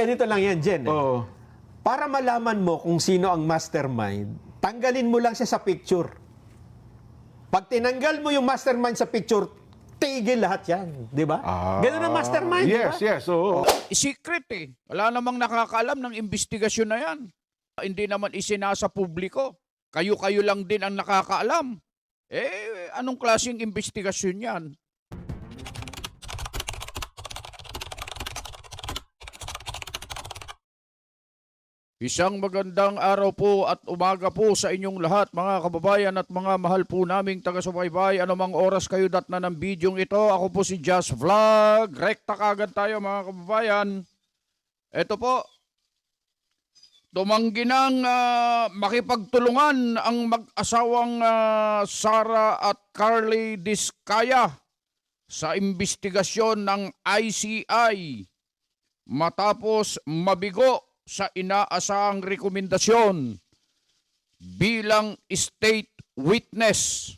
ganito lang yan, Jen. eh. Oo. Para malaman mo kung sino ang mastermind, tanggalin mo lang siya sa picture. Pag tinanggal mo yung mastermind sa picture, tigil lahat yan. Di ba? Ah. Ganun ang mastermind, di ba? Yes, yes. Oo. secret eh. Wala namang nakakaalam ng investigasyon na yan. Hindi naman isinasa publiko. Kayo-kayo lang din ang nakakaalam. Eh, anong klaseng investigasyon yan? Isang magandang araw po at umaga po sa inyong lahat mga kababayan at mga mahal po naming taga-subaybay. Anumang oras kayo dat na ng bidyong ito, ako po si Just Vlog. Rekta kagad tayo mga kababayan. Ito po, tumanggi ng ah, makipagtulungan ang mag-asawang ah, Sara at Carly Diskaya sa investigasyon ng ICI matapos mabigo sa inaasahang rekomendasyon bilang state witness.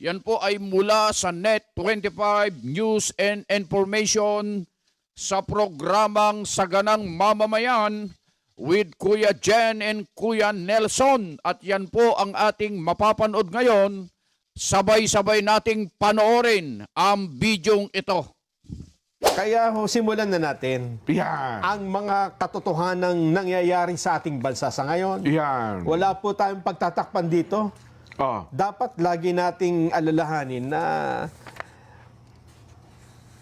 Yan po ay mula sa Net25 News and Information sa programang Saganang Mamamayan with Kuya Jen and Kuya Nelson. At yan po ang ating mapapanood ngayon. Sabay-sabay nating panoorin ang bidyong ito. Kaya ho, simulan na natin Yan. ang mga katotohanang nangyayari sa ating bansa sa ngayon. Yan. Wala po tayong pagtatakpan dito. Oh. Dapat lagi nating alalahanin na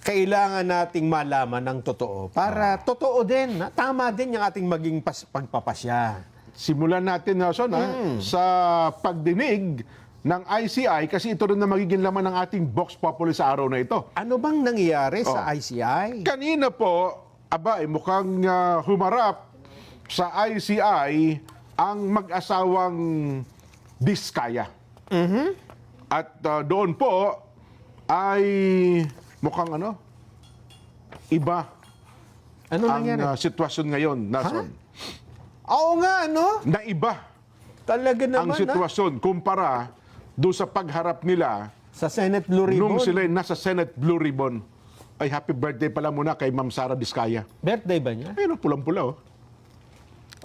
kailangan nating malaman ng totoo para totoo din, na tama din yung ating maging pas- pagpapasya. Simulan natin, Nelson, ha, Hmm. sa pagdinig ng ICI kasi ito rin na magiging laman ng ating Vox Populi sa araw na ito. Ano bang nangyayari sa Oh. ICI? Kanina po, aba, eh, mukhang ah, humarap sa ICI ang mag-asawang Diskaya. At ah, doon po ay mukhang ano, iba Ano ang nangyari? ah, sitwasyon ngayon, Nelson. Oo nga, ano? Na iba Talaga ang naman, ah. sitwasyon kumpara doon sa pagharap nila Sa Senate Blue Ribbon. nung sila nasa Senate Blue Ribbon. Ay, happy birthday pala muna kay Ma'am Sara Diskaya. Birthday ba niya? Ayun, pulang-pula, oh.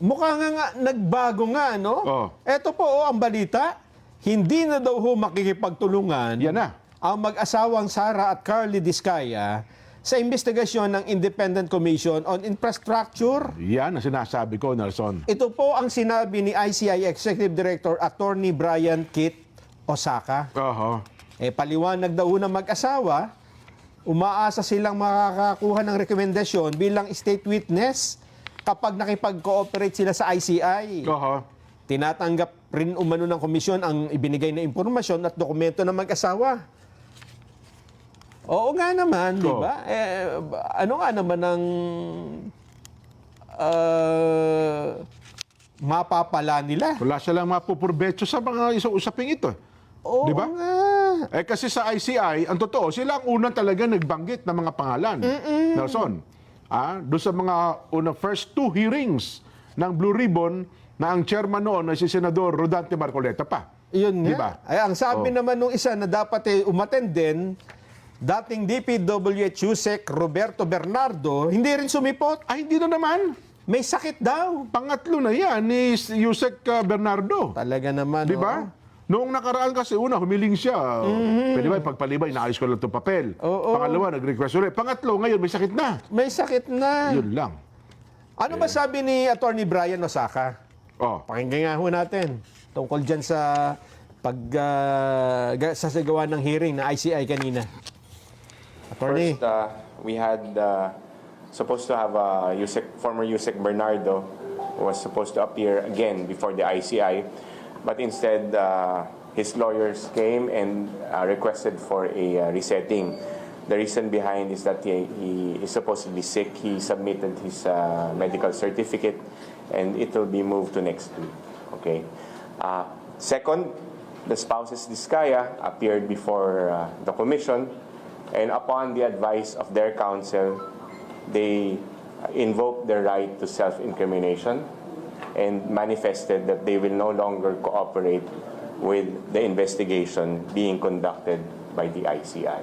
Mukha nga, nga nagbago nga, no? Oh. Eto po, oh, ang balita. Hindi na daw ho makikipagtulungan Yan na. ang mag-asawang Sara at Carly Diskaya sa investigasyon ng Independent Commission on Infrastructure. Yan ang sinasabi ko, Nelson. Ito po ang sinabi ni ICI Executive Director Attorney Brian Kit Osaka. Oho. Eh, paliwanag daw ng mag-asawa, umaasa silang makakakuha ng rekomendasyon bilang state witness kapag nakipag-cooperate sila sa ICI. Oho. Tinatanggap rin umano ng komisyon ang ibinigay na impormasyon at dokumento ng mag-asawa. Oo nga naman, di Oo. ba? Eh, ano nga naman ang ah, mapapala nila? Wala silang mapupurbecho sa mga isang usaping ito. Oo Di ba? nga. Eh kasi sa ICI, ang totoo, sila ang unang talaga nagbanggit ng mga pangalan. Nelson. Ah, doon sa mga unang first two hearings ng Blue Ribbon na ang chairman noon ay si Senador Rodante Marcoleta pa. Yun nga. Di ba? Ay, ang sabi Oh. naman nung isa na dapat eh, umattend din, dating DPWH USEC Roberto Bernardo, hindi rin sumipot. Ay, hindi na naman. May sakit daw. Pangatlo na yan ni Yusek uh, Bernardo. Talaga naman. Di ba? Oo. Noong nakaraan kasi, una, humiling siya. Pwede ba, pagpalibay, naayos ko lang itong papel. Mm-hmm. Oo. Pangalawa, nag-request ulit. Pangatlo, ngayon, may sakit na. May sakit na. Yun lang. Ano ba sabi ni Attorney Brian Osaka? Oh. Pakinggan nga ho natin tungkol dyan sa pag uh, ga- sasagawa ng hearing na ICI kanina. Attorney. First, uh, we had uh, supposed to have uh, Yusek, former Yusek Bernardo was supposed to appear again before the ICI, but instead uh, his lawyers came and uh, requested for a uh, resetting. The reason behind is that he, he is supposedly sick. He submitted his uh, medical certificate, and it will be moved to next week. Okay. Uh, second, the spouses Diskaya appeared before uh, the commission and upon the advice of their counsel, they invoked their right to self-incrimination and manifested that they will no longer cooperate with the investigation being conducted by the ICI.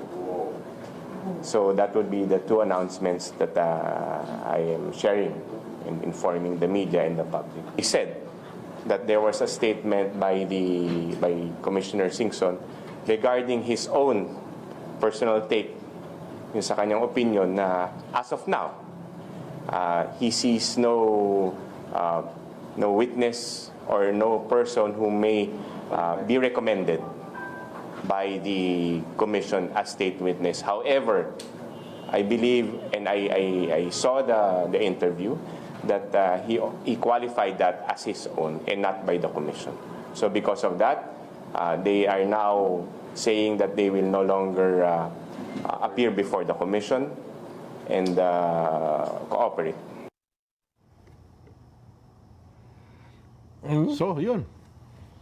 So that would be the two announcements that uh, I am sharing and informing the media and the public. He said that there was a statement by the by Commissioner Singson regarding his own personal take yung sa kanyang opinion na as of now uh, he sees no uh, no witness or no person who may uh, be recommended by the commission as state witness. However, I believe and I, I, I saw the, the interview that uh, he, he qualified that as his own and not by the commission. So because of that, uh, they are now saying that they will no longer uh, appear before the commission and uh, cooperate. So, yun.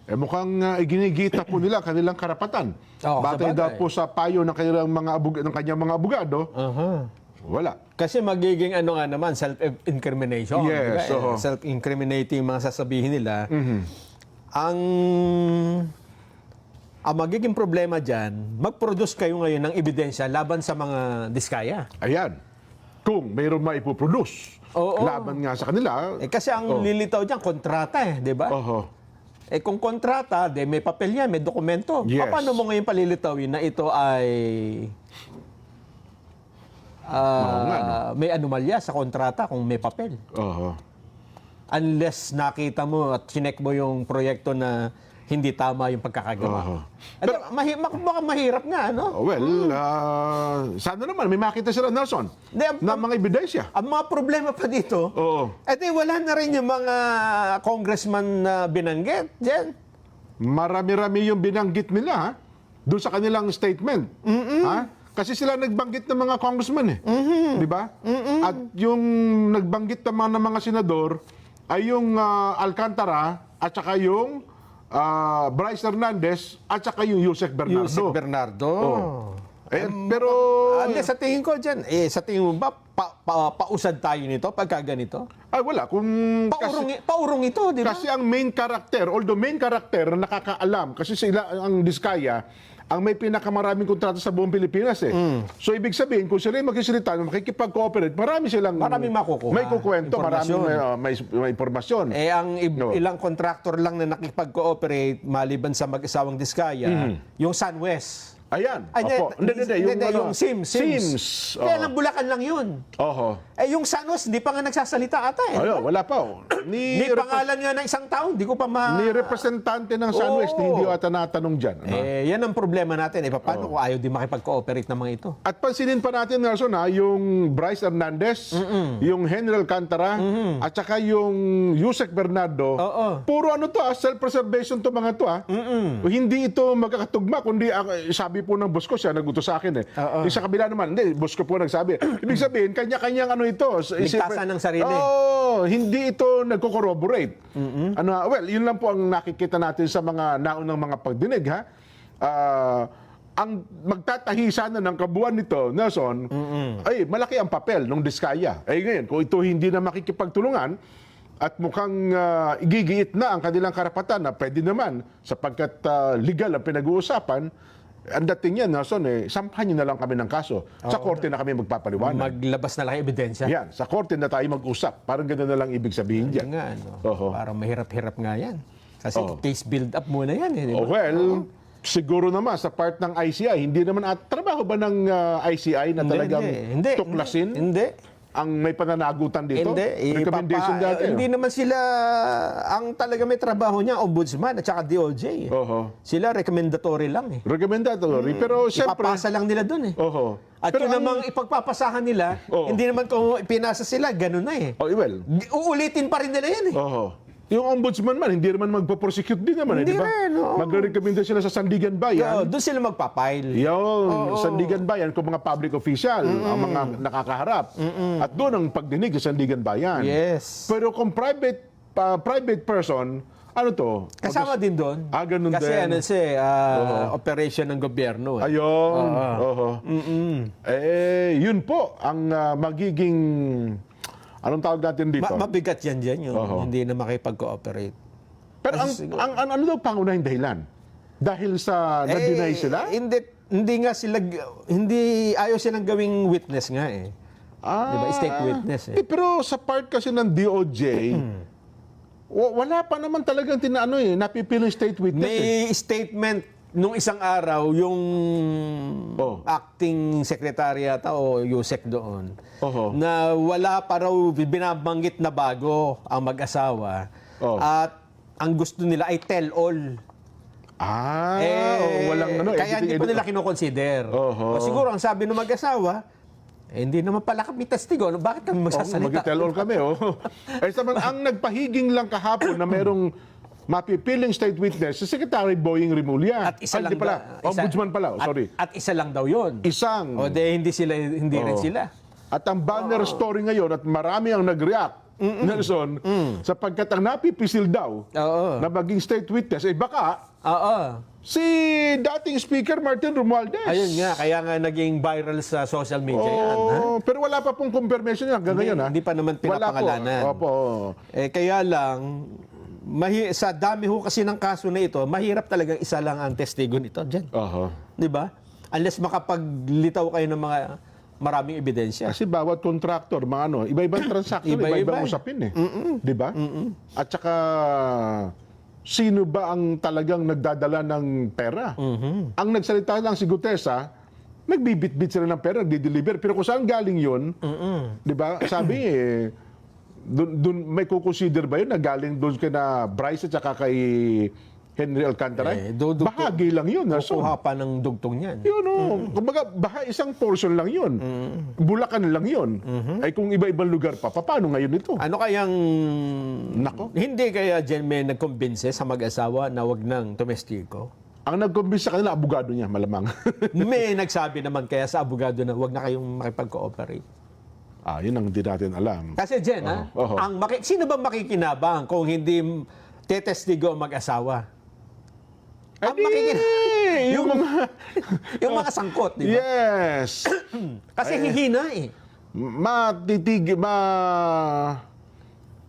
Eh mukhang uh, iginigita po nila kanilang karapatan. Oo, Batay daw po sa payo ng kanilang mga abog- ng kanyang mga abogado, Aha. wala. Kasi magiging ano nga naman, self-incrimination. Yes, di ba? oo. Self-incriminating mga sasabihin nila. Ang ang magiging problema dyan, mag-produce kayo ngayon ng ebidensya laban sa mga diskaya. Ayan. Kung mayroon maipoproduce Oo. laban nga sa kanila, Eh, kasi ang Oh. lilitaw dyan, kontrata eh, di ba? oho. Eh kung kontrata, de may papel yan, may dokumento. Yes. Paano mo ngayon palilitawin na ito ay nga, may anomalya sa kontrata kung may papel? Oho. Unless nakita mo at chinek mo yung proyekto na hindi tama yung pagkakagawa. Oo. Ito, mahi, mak- baka mahirap nga, ano? Oh, Well, ah, sana naman may makita sila Nelson Hindi, ang- na mga ebidensya. Ang mga problema pa dito, Oo. eh di wala na rin yung mga congressman na binanggit dyan. Marami-rami yung binanggit nila ha? doon sa kanilang statement. Ha? Kasi sila nagbanggit ng mga congressman eh. Di ba? At yung nagbanggit naman ng mga senador ay yung ah, Alcantara at saka yung ah, Bryce Hernandez at saka yung Yusek Bernardo. Yusek Bernardo. Eh, pero Ah, hindi, sa tingin ko dyan, eh, sa tingin mo ba, pa, pa- pausad tayo nito pagka ganito? ay wala kung Paurong, paurong ito, di ba? Kasi ang main character, although main character na nakakaalam, kasi sila ang Diskaya, ang may pinakamaraming kontrata sa buong Pilipinas eh. Mm. So ibig sabihin, kung sila yung magkisalita, makikipag-cooperate, marami silang... Maraming makukuha. May kukwento, maraming may, uh, may, may impormasyon. Eh, ang No. ilang contractor lang na nakipag-cooperate maliban sa mag-isawang Diskaya, yung SunWest. Ayan. Ay, Opo. Hindi, hindi, hindi, ano, yung SIMS. SIMS. Sims. Kaya lang Bulacan lang yun. Oho. Eh, yung SunWest, hindi pa nga nagsasalita ata eh. Ayo, wala pa. oh. Ni, Ni pangalan nga ng isang tao, hindi ko pa ma... ni representante ng Sunwest, Oo. hindi ata natanong dyan. ano? Eh, yan ang problema natin. Eh, paano kung ayaw din makipag-cooperate ng mga ito? At pansinin pa natin, Nelson, ha, yung Bryce Hernandez, yung Henry Alcantara, at saka yung Yusek Bernardo. Oo. Puro ano to, ha, self-preservation to mga to. Ha. Hindi ito magkakatugma, kundi ako- sabi po ng boss ko, siya nagutos sa akin. Eh. Oo. Yung sa kabila naman, hindi, boss ko po nagsabi. Ibig sabihin, kanya-kanyang ano ito. Ligtasan ng sarili. Oo, hindi ito nagko-corroborate. Ano, well, yun lang po ang nakikita natin sa mga naunang mga pagdinig. Ha? Ah, ang magtatahi sana ng kabuuan nito, Nelson, ay malaki ang papel ng Diskaya. Ay ngayon, kung ito hindi na makikipagtulungan, at mukhang ah, igigiit na ang kanilang karapatan na pwede naman sapagkat ah, legal ang pinag-uusapan, ang dating yan, Nelson, eh, sampahan nyo na lang kami ng kaso. Sa korte na kami magpapaliwanag. Maglabas na lang ebidensya. Yan, sa korte na tayo mag-usap. Parang gano'n na lang ibig sabihin Yan dyan. nga, ano. Oho. Parang mahirap-hirap nga yan. Kasi Oo. case build up muna yan. Eh, di ba? Oh, well, siguro naman sa part ng ICI, hindi naman at trabaho ba ng ah, ICI na Hindi, talagang hindi, hindi, tuklasin Hindi. Ang may pananagutan dito? Hindi. Recommendation Ipapa- dati. Hindi naman sila, ang talaga may trabaho niya, ombudsman at saka DOJ. eh. Oho. Sila recommendatory lang eh. Recommendatory. Pero siyempre, Ipapasa lang nila doon eh. oho. At Pero yun ang- namang ipagpapasahan nila, Oo. hindi naman kung pinasa sila, ganun na eh. Oh, well, Uulitin pa rin nila yan eh. oho. Yung ombudsman man, hindi naman magpo-prosecute din naman, eh, Hindi di ba? rin, oo. Magre-recommenda sila sa Sandigan Oo, Bayan. doon sila magpapile. Yun, Sandigan Bayan, kung mga public official, ang mga nakakaharap. At doon ang pagdinig sa Sandigan Bayan. Yes. Pero kung private pa- private person, ano to? Kasama din doon. Ah, ganun Kasi din. ano siya, eh, ah, operation ng gobyerno. Eh. Ayun. Oho. Eh, yun po ang ah, magiging anong tawag natin dito? Ma- mabigat yan dyan, yung Oo. hindi na makipag-cooperate. Pero ang, ang, ang ano daw pangunahing dahilan? Dahil sa na-deny Eh, sila? Hindi, hindi nga sila, hindi, ayaw silang gawing witness nga eh. Ah, Di ba? State witness eh. Eh, pero sa part kasi ng DOJ, wa- wala pa naman talagang tinaano eh, napipiling state witness eh. May statement nung isang araw yung Oh. acting secretary ata o USEC doon Oho. na wala pa raw binabanggit na bago ang mag-asawa Oh. at ang gusto nila ay tell all. Ah, eh, oo, walang ano. kaya hindi pa nila kinoconsider. Oho. O siguro ang sabi ng mag-asawa, eh, hindi naman pala kami testigo. Ano, Bakit kami Oh, magsasalita? mag-tell all kami, oh. eh, sa man, ang nagpahiging lang kahapon na merong mapipiling state witness, si Secretary Boying Rimulya. At isa Ah, lang pala. isa- Ombudsman pala, oh, at- sorry. At, isa lang daw 'yon. Isang. O de hindi sila hindi rin Oo. sila. At ang banner story ngayon at marami ang nag-react, Nelson, sapagkat ang napipisil daw Oo. na maging state witness, eh baka Oo. si dating Speaker Martin Romualdez. Ayun nga, kaya nga naging viral sa social media yan. Ha? Oh, pero wala pa pong confirmation yan hanggang Hindi- ngayon. ha? hindi pa naman Wala po. pinapangalanan. Opo. Eh, kaya lang, mahi- sa dami ho kasi ng kaso na ito, mahirap talagang isa lang ang testigo nito dyan. Oho. Di ba? Unless makapaglitaw kayo ng mga maraming ebidensya. Kasi bawat contractor, mga ano, iba-ibang transaction, Iba-iba iba-ibang eh. usapin eh. Di ba? At saka, sino ba ang talagang nagdadala ng pera? Ang nagsalita lang si Gutesa, nagbibit-bit sila ng pera, nagdi-deliver. Pero kung saan galing yun, di ba? Sabi eh, dun, dun, may kukonsider ba yun na galing doon kay na Bryce at saka kay Henry Alcantara? Eh, do- do- Bahagi lang yun. Kukuha pa ng dugtong yan. Yun o. Kumbaga, baha isang portion lang yun. Bulacan lang yun. Ay kung iba-ibang lugar pa, paano ngayon ito? Ano kayang... Nako. Hindi kaya dyan may nagkumbinse sa mag-asawa na wag ng domestiko? Ang nag-convince sa kanila, abogado niya, malamang. may nagsabi naman kaya sa abogado na wag na kayong makipag-cooperate. Ah, yun ang hindi natin alam. Kasi Jen, ha, Oho. ang maki- sino ba makikinabang kung hindi tetestigo ang mag-asawa? Ang Edi, makikin- yung mga... Yung mga sangkot, di ba? Yes. Kasi hihina eh. Matitig, ma...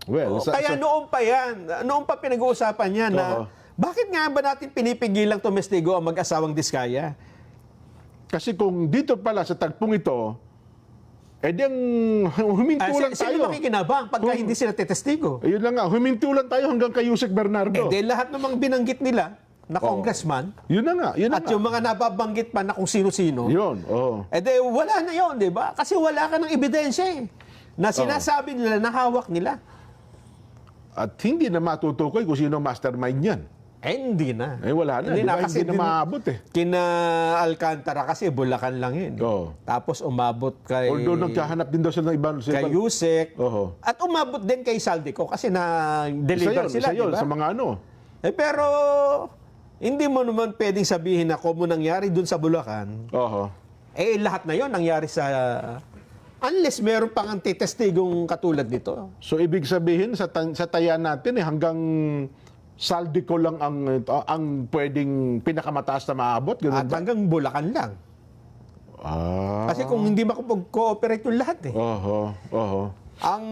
Well, sa- Kaya sa- noon pa yan, noon pa pinag-uusapan yan na Oo. bakit nga ba natin pinipigilang tumestigo ang mag-asawang diskaya? kasi kung dito pala sa tagpong ito, eh di ang huminto Ah, lang sino tayo. makikinabang pagka hindi sila tetestigo? Ayun lang nga, huminto lang tayo hanggang kay Yusek Eh, Bernardo. di lahat namang binanggit nila na congressman Yun na nga, yun na at nga. yung mga nababanggit pa na kung sino-sino, Yun, oo. eh di wala na yon, di ba? Kasi wala ka ng ebidensya eh. Na sinasabi nila na hawak nila. At hindi na matutukoy kung sino ang mastermind niyan. Eh, hindi na. Eh, wala na. Di ba? Hindi na maabot eh. Kina Alcantara kasi Bulacan lang yun. Oo. Tapos umabot kay... Although nagkahanap din daw sila ng ibang... kay ibang- Yusek. Oho. At umabot din kay Saldico kasi na-deliver sila, isa yun, ba? sa mga ano. Eh, pero hindi mo naman pwedeng sabihin na kung mo nangyari dun sa Bulacan, Oho. eh lahat na yon nangyari sa... Unless meron pang antitestigong katulad nito. So, ibig sabihin, sa, tan- sa taya natin, eh, hanggang saldi ko lang ang, uh, ang pwedeng pinakamataas na maabot. Ganun At ba? hanggang Bulacan lang. Ah. Kasi kung hindi makapag-cooperate yung lahat eh. Oho. Oho. Ang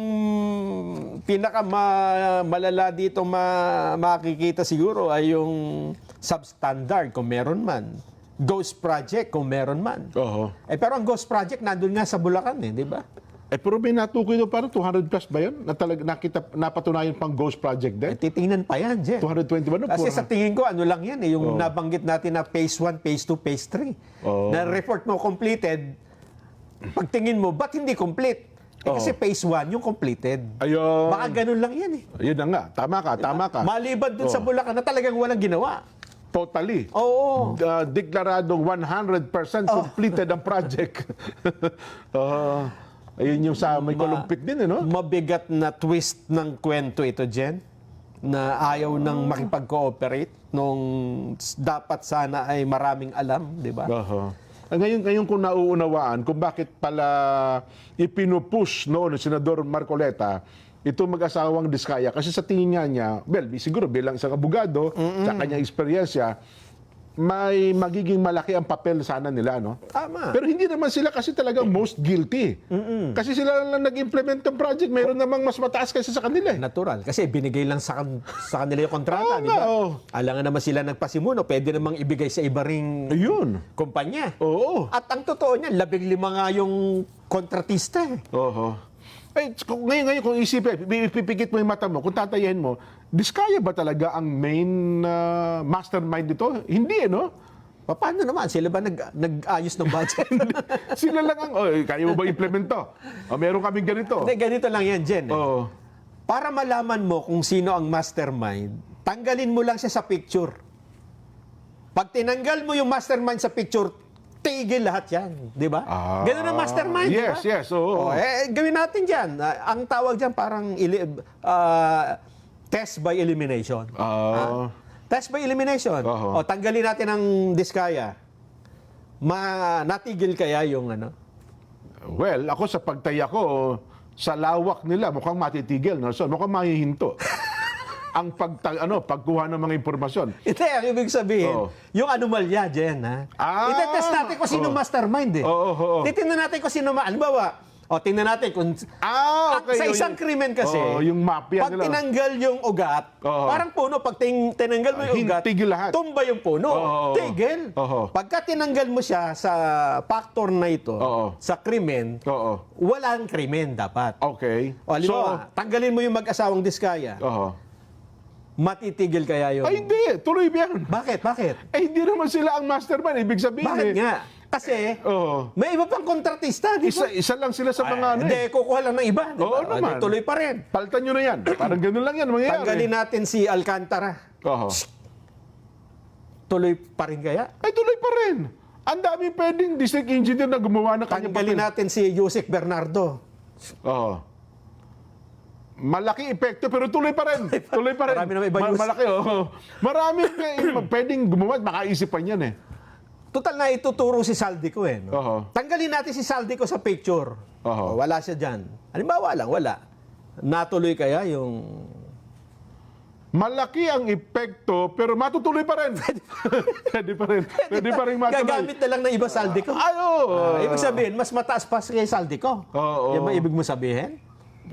pinaka ma- malala dito ma- makikita siguro ay yung substandard kung meron man. Ghost project kung meron man. Oho. Eh pero ang ghost project nandun nga sa Bulacan eh, di ba? Eh, pero may natukoy doon parang 200 plus ba yun? Na talaga, nakita, napatunayan pang ghost project Eh, din? titingnan pa yan, Jen. 220 ba? No? Kasi sa Pura- tingin ko, ano lang yan eh, yung nabanggit natin na phase 1, phase 2, phase 3. Oo. Na report mo completed, pagtingin mo, ba't hindi complete? Eh, kasi phase 1 yung completed. Ayun. Baka ganun lang yan eh. Ayun na nga. Tama ka, tama ka. Maliban dun sa Oo. Bulacan na talagang walang ginawa. Totally. Oo. Uh, deklaradong 100% completed ang project. uh, ayun yung sa may kolumpit din, eh, no? Mabigat na twist ng kwento ito, Jen, na ayaw nang makipag-cooperate nung dapat sana ay maraming alam, di ba? Ah, Ngayon, ngayon ko nauunawaan kung bakit pala ipinupush noon ng Senador Marcoleta ito mag-asawang diskaya. Kasi sa tingin nga niya, well, siguro bilang isang abogado, sa kanyang eksperyensya, may magiging malaki ang papel sana nila, no? Tama. Pero hindi naman sila kasi talagang most guilty. Kasi sila lang nag-implement ng project. Mayroon namang mas mataas kasi sa kanila. eh. Natural. Kasi binigay lang sa, kan- sa kanila yung kontrata, Oo di nga, ba? oo. Alangan naman sila nagpasimuno, pwede namang ibigay sa iba ring Ayun. kumpanya. Oo. At ang totoo niyan, labing lima nga yung kontratista. eh. Oho. Ay, kung, ngayon, ngayon kung isipin, pipikit mo yung mata mo, kung tatayin mo, diskaya ba talaga ang main ah, mastermind nito? Hindi, eh, no? Pa- Paano naman? Sila ba nag, nag-ayos ng budget? Sila lang ang, oh, kaya mo ba implement to? O, meron kaming ganito. Hindi, ganito lang yan, Jen. eh. Oo. Para malaman mo kung sino ang mastermind, tanggalin mo lang siya sa picture. Pag tinanggal mo yung mastermind sa picture, tigil lahat yan. Di ba? Ah, Ganun ang mastermind, di ba? yes, yes, oo. Oh, eh, gawin natin dyan. Ah, ang tawag dyan parang ah, test by elimination. Ah. Test by elimination. Oho. O, tanggalin natin ang diskaya. Ma, natigil kaya yung ano? Well, ako sa pagtaya ko, sa lawak nila, mukhang matitigil. No? So, mukhang mahihinto. ang pagta, ano, pagkuha ng mga impormasyon. Hindi, ang ibig sabihin, Oo. yung anomalya, Jen, ha? Ah! Itetest natin kung sino Oo. mastermind, eh. Oo, oo, oo. Titingnan natin kung sino, ma- halimbawa, o tingnan natin kung... Ah, Ang- sa isang krimen kasi, Oh, yung mafia pag nila. tinanggal yung ugat, Oo. parang puno, pag ting, tinanggal mo Ah, yung ugat, tigil lahat. tumba yung puno. Oo. Tigil. Oo. Pagka tinanggal mo siya sa factor na ito, Oo. sa krimen, Oo. walang krimen dapat. Okay. O, halimbawa, tanggalin mo yung mag-asawang diskaya, Oo. matitigil kaya yun? Ay, hindi. Tuloy yan. Bakit? Bakit? Eh, hindi naman sila ang mastermind. Ibig sabihin Bakit eh. nga? Kasi, Oo. may iba pang kontratista, di ba? Isa, isa lang sila sa mga ano Hindi, eh. kukuha lang ng iba. Di Oo ba? naman. Di, tuloy pa rin. Paltan nyo na yan. Parang ganun lang yan mangyayari. Tanggalin natin si Alcantara. Oo. Tuloy pa rin kaya? Ay, tuloy pa rin. Ang dami pwedeng district engineer na gumawa ng kanyang Tanggalin papel. natin si Yusek Bernardo. Oo. Malaki epekto pero tuloy pa rin. Tuloy pa rin. Marami naman iba use. malaki, oo. Marami eh, pwedeng gumawa at makaisipan yan eh. Total na ituturo si Saldico eh. No? Oo. Tanggalin natin si Saldico sa picture. Oo. O, wala siya dyan. Halimbawa lang, wala. Natuloy kaya yung... Malaki ang epekto pero matutuloy pa rin. Pwede pa rin. Pwede pa rin matuloy. Gagamit na lang ng iba Saldico. Ay, oo. Ah, ibig sabihin, mas mataas pa kay Saldico. Oo. Yan ba ibig mo sabihin?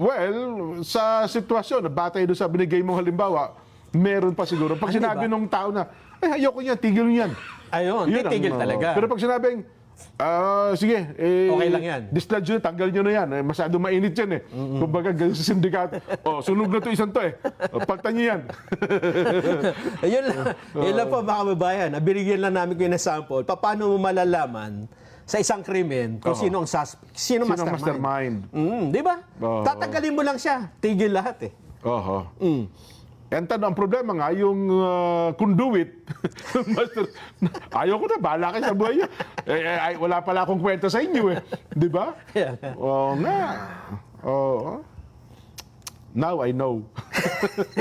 Well, sa sitwasyon, batay doon sa binigay mong halimbawa, meron pa siguro. Pag Ano sinabi ba? nung tao na, ay, ayoko niyan, tigil niyan. Ayun, Yun ang, titigil oo. talaga. Pero pag sinabing, ah, sige, eh, Okay lang yan. Dislodge nyo, tanggal nyo na yan. Eh, masyado mainit yan eh. Kumbaga, ganun sa sindikato. oh, sunog na to isang to eh. Oh, paltan nyo yan. Ayun lang. Yun lang po mga kababayan. Binigyan lang namin kayo ng sample. Pa- Paano mo malalaman sa isang krimen kung Oo. sino ang sus- sino, Sino ang mastermind. mastermind? Mm, di ba? Oo. Tatanggalin mo lang siya. Tigil lahat eh. Oho. Mm. And tanong, ang problema nga, yung ah, conduit, master, ayaw ko na, bahala kayo sa buhay niyo. Eh, eh, ay, wala pala akong kwenta sa inyo eh. Di ba? Nga. Oo nga. Oo. Now I know.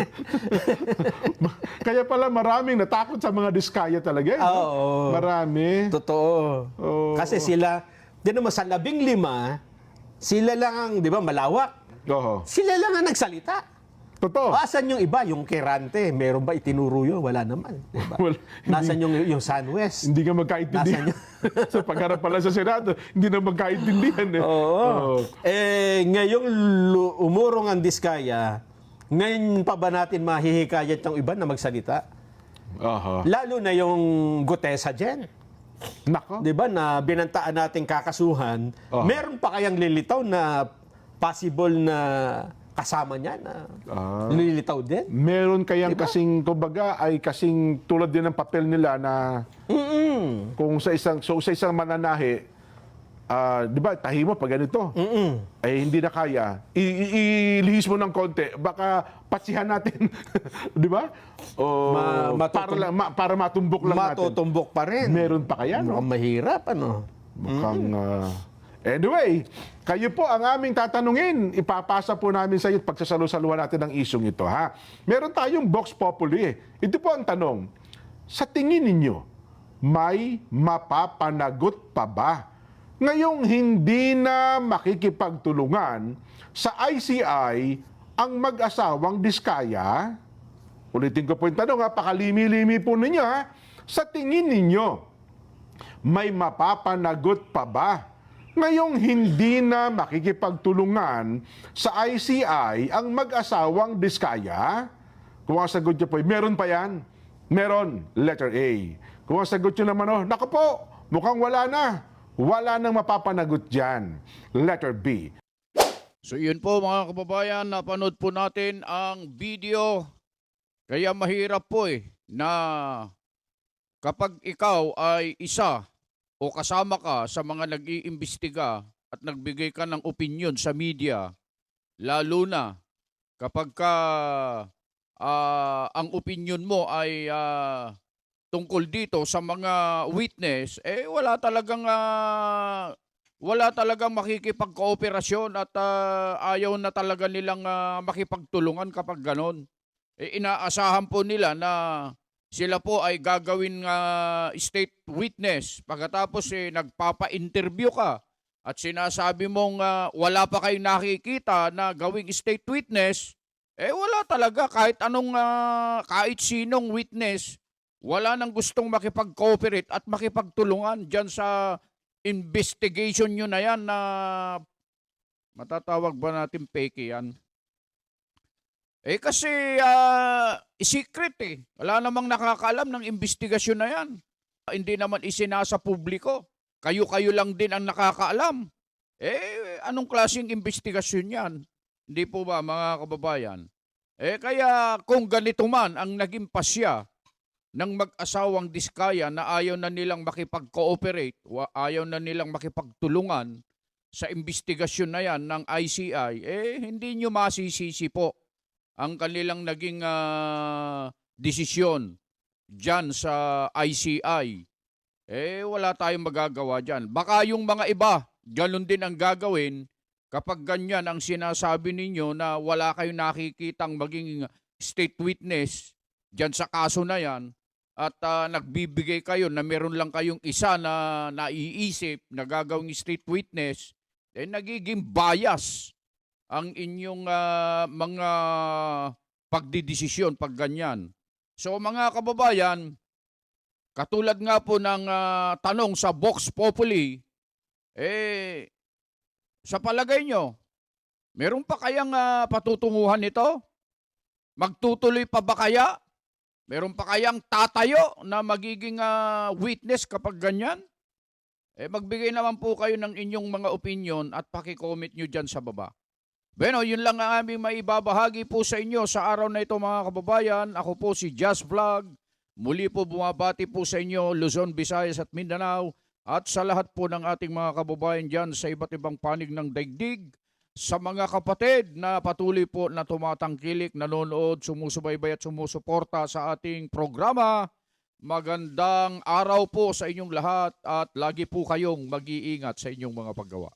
Kaya pala maraming natakot sa mga diskaya talaga. eh, no? Oo. Marami. Totoo. Oo. Kasi sila, di naman sa labing lima, sila lang ang, di ba, malawak. Oo. Sila lang ang nagsalita. Totoo. Asan yung iba? Yung Kerante, meron ba itinuro yun? Wala naman. Di ba? Wala. Nasaan yung, yung Sunwest? Hindi ka magkaintindihan. sa pagharap pala sa Senado, hindi na magkaintindihan eh. Oo. Eh, ngayong umurong ang diskaya, ngayon pa ba natin mahihikayat ng iba na magsalita? Aha. Lalo na yung Gutesa dyan. Nako. Di ba, na binantaan nating kakasuhan, Oh. meron pa kayang lilitaw na possible na kasama niya na Ah. lilitaw din? Meron kayang kasing, kumbaga, ay kasing tulad din ng papel nila na Mm-mm. kung sa isang, so sa isang mananahi, ah, di ba, tahi mo pag ganito, Mm-mm. ay hindi na kaya, ilihis mo ng konti, baka patsihan natin, di ba? O, Ma- matutum- para, lang, ma- para matumbok lang natin. Matutumbok pa rin. Meron pa kaya, no? Mahirap, ano? Mukhang, ah, anyway, kayo po ang aming tatanungin. Ipapasa po namin sa iyo at pagsasalusaluhan natin ang isyong ito, ha? Meron tayong Vox Populi. eh. Ito po ang tanong. Sa tingin ninyo, may mapapanagot pa ba ngayong hindi na makikipagtulungan sa ICI ang mag-asawang diskaya? Ulitin ko po yung tanong, ha? Pakalimi-limi po ninyo, ha? Sa tingin ninyo, may mapapanagot pa ba ngayong hindi na makikipagtulungan sa ICI ang mag-asawang Diskaya? Kung ang sagot nyo po, meron pa yan? Meron, letter A. Kung ang sagot nyo naman, oh, naku po, mukhang wala na. Wala nang mapapanagot dyan. Letter B. So yun po mga kababayan, napanood po natin ang video. Kaya mahirap po eh na kapag ikaw ay isa o kasama ka sa mga nag-iimbestiga at nagbigay ka ng opinion sa media, lalo na kapag ka ah, ang opinion mo ay ah, tungkol dito sa mga witness, eh wala talagang ah, wala talagang makikipagkooperasyon at ah, ayaw na talaga nilang ah, makipagtulungan kapag ganon. Eh, inaasahan po nila na sila po ay gagawin nga state witness. Pagkatapos eh, nagpapa-interview ka at sinasabi mong ah, wala pa kayong nakikita na gawing state witness, eh wala talaga kahit anong ah, kahit sinong witness, wala nang gustong makipag-cooperate at makipagtulungan diyan sa investigation nyo na yan na matatawag ba natin peke yan? Eh kasi ah, secret eh. Wala namang nakakaalam ng investigasyon na yan. Hindi naman isinasa publiko. Kayo-kayo lang din ang nakakaalam. Eh, anong klaseng investigasyon yan? Hindi po ba mga kababayan? Eh kaya kung ganito man ang naging pasya ng mag-asawang diskaya na ayaw na nilang makipag-cooperate, ayaw na nilang makipagtulungan sa investigasyon na yan ng ICI, eh hindi nyo masisisi po ang kanilang naging ah, desisyon dyan sa ICI. Eh wala tayong magagawa dyan. Baka yung mga iba, ganun din ang gagawin kapag ganyan ang sinasabi ninyo na wala kayong nakikitang maging state witness dyan sa kaso na yan at ah, nagbibigay kayo na meron lang kayong isa na naiisip na gagawing state witness, eh nagiging bias ang inyong ah, mga pagdidesisyon pag ganyan. So mga kababayan, katulad nga po ng ah, tanong sa Vox Populi, eh, sa palagay nyo, meron pa kayang ah, patutunguhan nito? Magtutuloy pa ba kaya? Meron pa kayang tatayo na magiging ah, witness kapag ganyan? Eh magbigay naman po kayo ng inyong mga opinion at paki-comment nyo dyan sa baba. Bueno, yun lang ang aming maibabahagi po sa inyo sa araw na ito mga kababayan. Ako po si Just Vlog. Muli po bumabati po sa inyo Luzon, Visayas at Mindanao at sa lahat po ng ating mga kababayan dyan sa iba't ibang panig ng daigdig. Sa mga kapatid na patuloy po na tumatangkilik, nanonood, sumusubaybay at sumusuporta sa ating programa. Magandang araw po sa inyong lahat at lagi po kayong mag-iingat sa inyong mga paggawa.